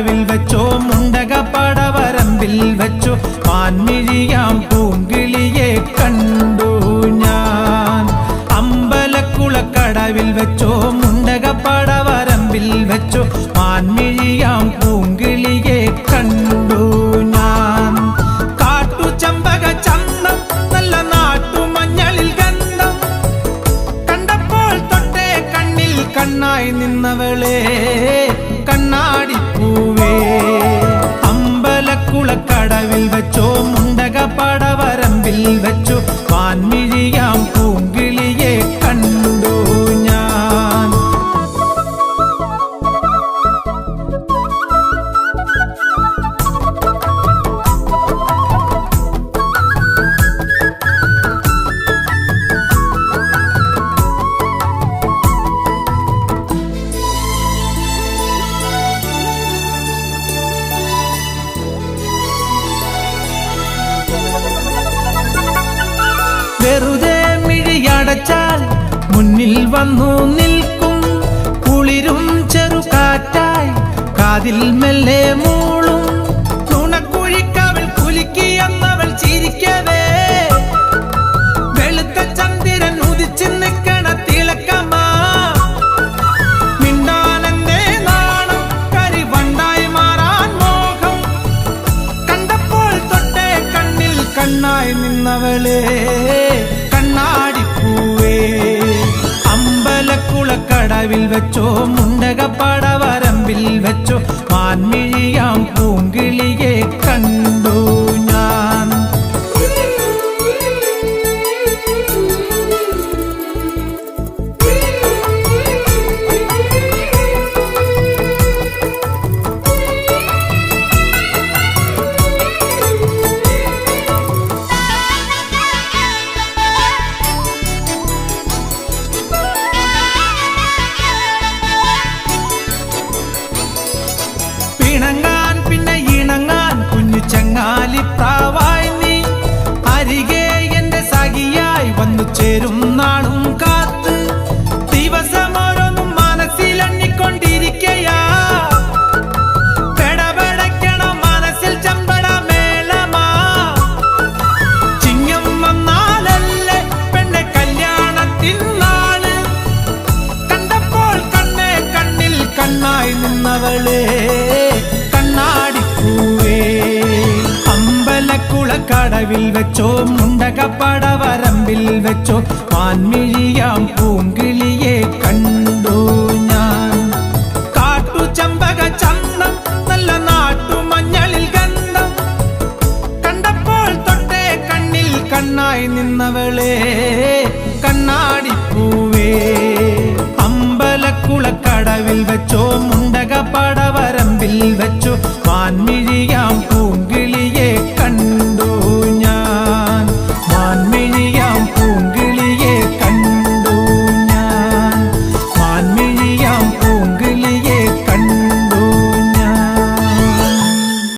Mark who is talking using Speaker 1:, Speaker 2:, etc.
Speaker 1: കടവിൽ വെച്ചോ മുണ്ടക പടവരമ്പിൽ വെച്ചോ മാൻമിഴിയാം പൂങ്കിളിയെ കണ്ടു ഞാൻ. അമ്പലക്കുളക്കടവിൽ വെച്ചോ മുണ്ടക പടവരമ്പിൽ വെച്ചോ മാൻമിഴിയാം പൂങ്കിളിയെ കണ്ടു ഞാൻ. ഗന്ധം. കണ്ടപ്പോൾ കണ്ണിൽ കണ്ണായി നിന്നവളെ കണ്ണാടിപ്പൂവേ. അമ്പലക്കുളക്കടവിൽ വെച്ചോ വന്നു നിൽക്കും. കുളിരും ചെറുകാറ്റായി കാതിൽ മെല്ലെ മൂളും. തുണക്കുഴിക്കവൾ ചിരിക്കവേ. നാണം? അമ്പലക്കുളക്കടവിൽ വെച്ചോ മുണ്ടകപ്പാട വരമ്പിൽ വെച്ചോ മാൻമിഴിയാം പൂങ്കിളിയെ അമ്പലക്കുളക്കടവിൽ വെച്ചോ മുണ്ടക പടവരമ്പിൽ വെച്ചോ മാൻമിഴിയാം പൂങ്കിളിയെ കണ്ടു ഞാൻ. കാട്ടു ചമ്പക ചന്തം നല്ല നാട്ടുമഞ്ഞളിൽ ഗന്ധം. കണ്ടപ്പോൾ തൊട്ടേ കണ്ണിൽ കണ്ണായി നിന്നവളെ കണ്ണാടിപ്പൂവേ. അമ്പലക്കുളക്കടവിൽ